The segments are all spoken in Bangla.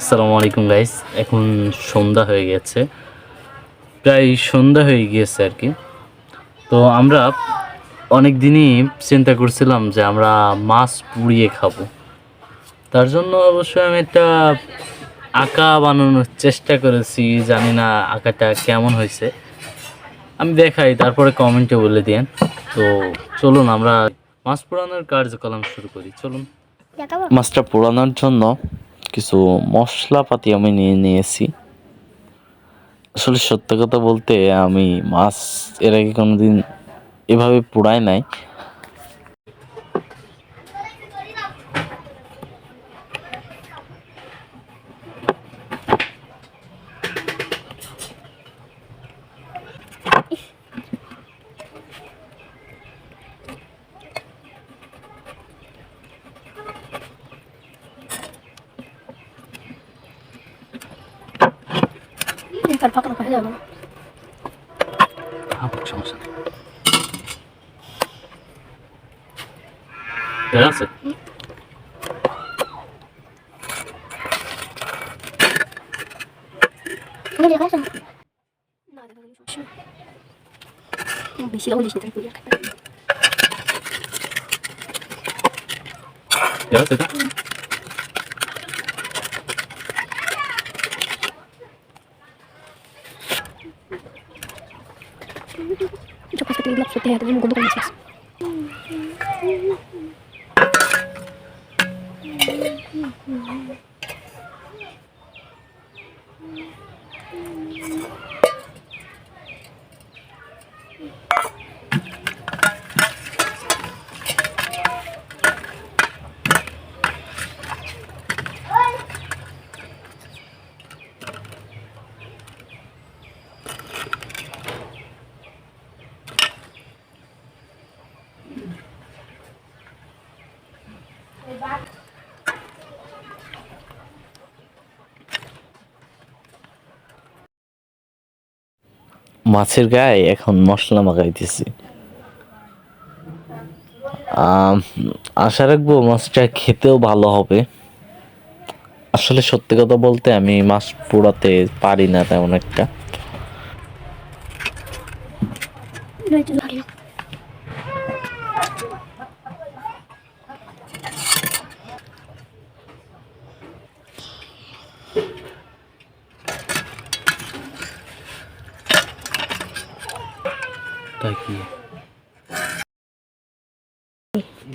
আসসালামু আলাইকুম গাইস এখন সন্ধ্যা হয়ে গেছে। প্রায় সন্ধ্যা হয়ে গিয়েছে আর কি। তো আমরা অনেক দিনই চিন্তা করছিলাম যে আমরা মাছ পুড়িয়ে খাব। তার জন্য অবশ্যই আমি একটা আঁকা বানানোর চেষ্টা করেছি জানি না আঁকাটা কেমন হয়েছে। আমি দেখাই তারপরে কমেন্টে বলে দিয়েন। তো চলুন আমরা মাছ পোড়ানোর কার্যক্রম শুরু করি। চলুন। মাছটা পোড়ানোর জন্য কিছু মশলাপাতি আমি নিয়ে নিয়েছি। আসলে সত্য কথা বলতে আমি মাছ এর আগে কোনোদিন এভাবে পোড়াই নাই। তার ফাঁকা ফাঁকা যাব হ্যাঁ, সমস্যা নেই ঠিক আছে তুমি দেখা যাচ্ছে না দেখা যাচ্ছে সমস্যা নেই। বেশি লাভ দিস না তুমি পুজো খাবে ঠিক আছে এটা? যখন থেকে লাভ করতে হয় তুমি গন্ধ মাছের গায়ে এখন মশলা মাখাইতেছি। আশা রাখব মাছটা খেতেও ভালো হবে। আসলে সত্যি কথা বলতে আমি মাছ পোড়াতে পারি না তেমন একটা।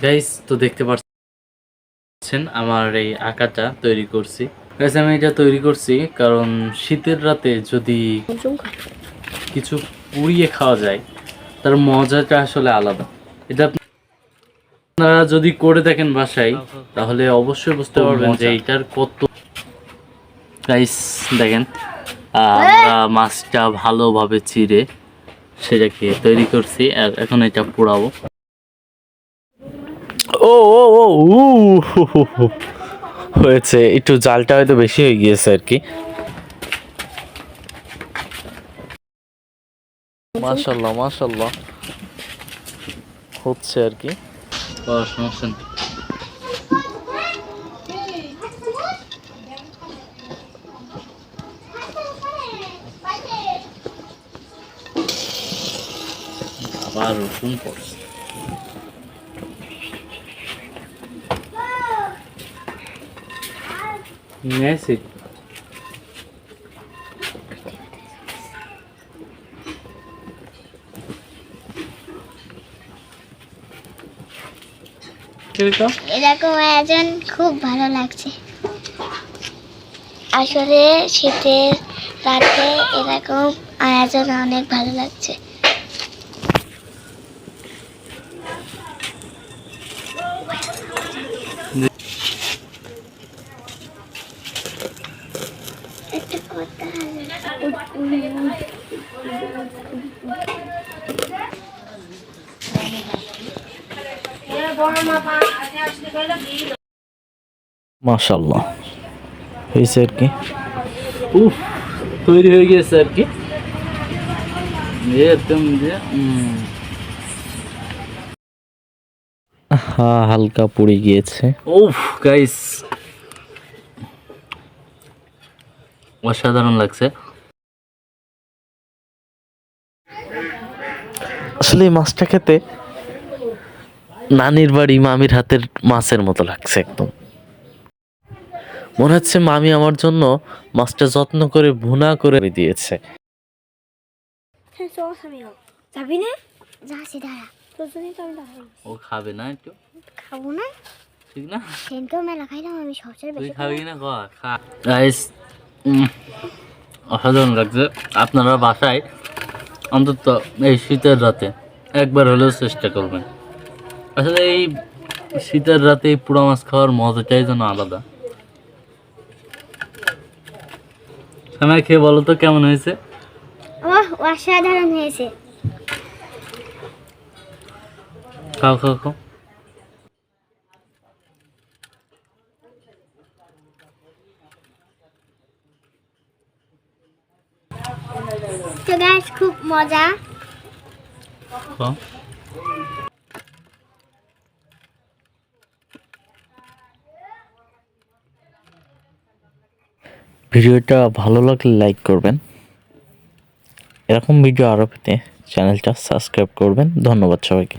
গাইস তো দেখতে পাচ্ছেন আমার এই আঁকাটা তৈরি করছি। গাইস আমি এটা তৈরি করছি কারণ শীতের রাতে যদি কিছু পুড়িয়ে খাওয়া যায় তার মজাটা আসলে আলাদা। এটা আপনারা যদি করে দেখেন বাসায় তাহলে অবশ্যই বুঝতে পারবেন যে এটার কত গাইস দেখেন আহ, আমরা মাছটা ভালোভাবে চিড়ে সেটাকে তৈরি করছি আর এখন এটা পোড়াবো। ও ও ও। হয়েছে একটু জালটা হয়তো বেশি হয়ে গিয়েছে আর কি। মাশাল্লাহ মাশাল্লাহ। হচ্ছে আর কি। সমস্যা আবার রসুন পড়ছে কীরকম? এরকম আয়োজন খুব ভালো লাগছে। আসলে শীতের রাতে এরকম আয়োজন অনেক ভালো লাগছে। মাশাল্লাহ হয়েছে আর কি। উফ তৈরি হয়ে গেছে আর কি। একদম যে উম, হ্যাঁ হালকা পুড়ে গিয়েছে। উফ গাইস অসাধারণ লাগছে। আসলে এই মাছটা খেতে নানির বাড়ি মামির হাতের মাছের মতো লাগছে একদম। মনে হচ্ছে মামি আমার জন্য মাছটা যত্ন করে ভুনা করে দিয়েছে। যাবি না যাচ্ছি দাঁড়া। ও খাবে না একটু? খাব না? ঠিক না? সেনকেও মেলা খাইলাম আমি সবচেয়ে বেশি খাবি না। খা। খা গাইস অসাধারণ লাগছে। আপনারা বাসায় অন্তত এই শীতের রাতে একবার হলেও চেষ্টা করবেন। আসলে এই শীতের রাতে পোড়া মাছ খাওয়ার মজাটাই যেন আলাদা। সময় খেয়ে বলো তো কেমন হয়েছে? অসাধারণ হয়েছে। খাও খাও খাও। তো খুব মজা। ভিডিওটা ভালো লাগলে লাইক করবেন। এরকম ভিডিও আরও পেতে চ্যানেলটা সাবস্ক্রাইব করবেন। ধন্যবাদ সবাইকে।